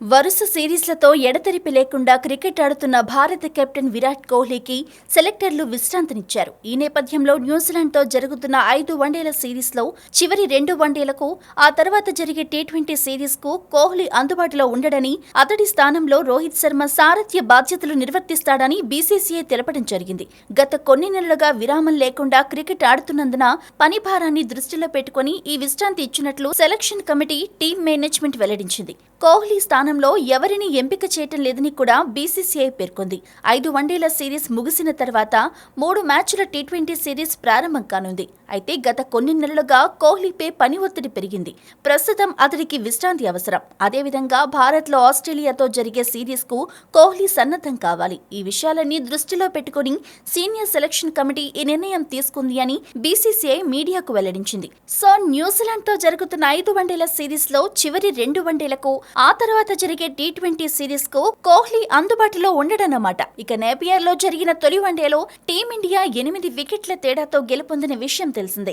వరుస సిరీస్లతో ఎడతెరిపి లేకుండా క్రికెట్ ఆడుతున్న భారత కెప్టెన్ విరాట్ కోహ్లీకి సెలెక్టర్లు విశ్రాంతినిచ్చారు. ఈ నేపథ్యంలో న్యూజిలాండ్తో జరుగుతున్న ఐదు వన్డేల సిరీస్లో చివరి రెండు వన్డేలకు ఆ తర్వాత జరిగే టీ ట్వంటీ సిరీస్కు కోహ్లీ అందుబాటులో ఉండడని అతడి స్థానంలో రోహిత్ శర్మ సారథ్య బాధ్యతలు నిర్వర్తిస్తాడని బీసీసీఐ తెలపడం జరిగింది. గత కొన్ని నెలలుగా విరామం లేకుండా క్రికెట్ ఆడుతున్నందున పని భారాన్ని దృష్టిలో పెట్టుకుని ఈ విశ్రాంతి ఇచ్చినట్లు సెలక్షన్ కమిటీ టీం మేనేజ్మెంట్ వెల్లడించింది. కోహ్లీ స్థానంలో ఎవరిని ఎంపిక చేయటం లేదని కూడా బీసీసీఐ పేర్కొంది. ఐదు వన్డేల సిరీస్ ముగిసిన తర్వాత మూడు మ్యాచ్ల టీ ట్వంటీ సిరీస్ ప్రారంభం కానుంది. అయితే గత కొన్ని నెలలుగా కోహ్లీపై పని ఒత్తిడి పెరిగింది. ప్రస్తుతం అతడికి విశ్రాంతి అవసరం. అదేవిధంగా భారత్లో ఆస్ట్రేలియాతో జరిగే సిరీస్కు కోహ్లీ సన్నద్ధం కావాలి. ఈ విషయాలన్నీ దృష్టిలో పెట్టుకుని సీనియర్ సెలక్షన్ కమిటీ ఈ నిర్ణయం తీసుకుంది అని బీసీసీఐ మీడియాకు వెల్లడించింది. సో న్యూజిలాండ్తో జరుగుతున్న ఐదు వన్డేల సిరీస్లో చివరి రెండు వన్డేలకు ఆ తర్వాత జరిగే టీ ట్వంటీ సిరీస్కు కోహ్లీ అందుబాటులో ఉండడన్నమాట. ఇక నేపియర్లో జరిగిన తొలి వన్డేలో టీమిండియా ఎనిమిది వికెట్ల తేడాతో గెలుపొందిన విషయం తెలిసిందే.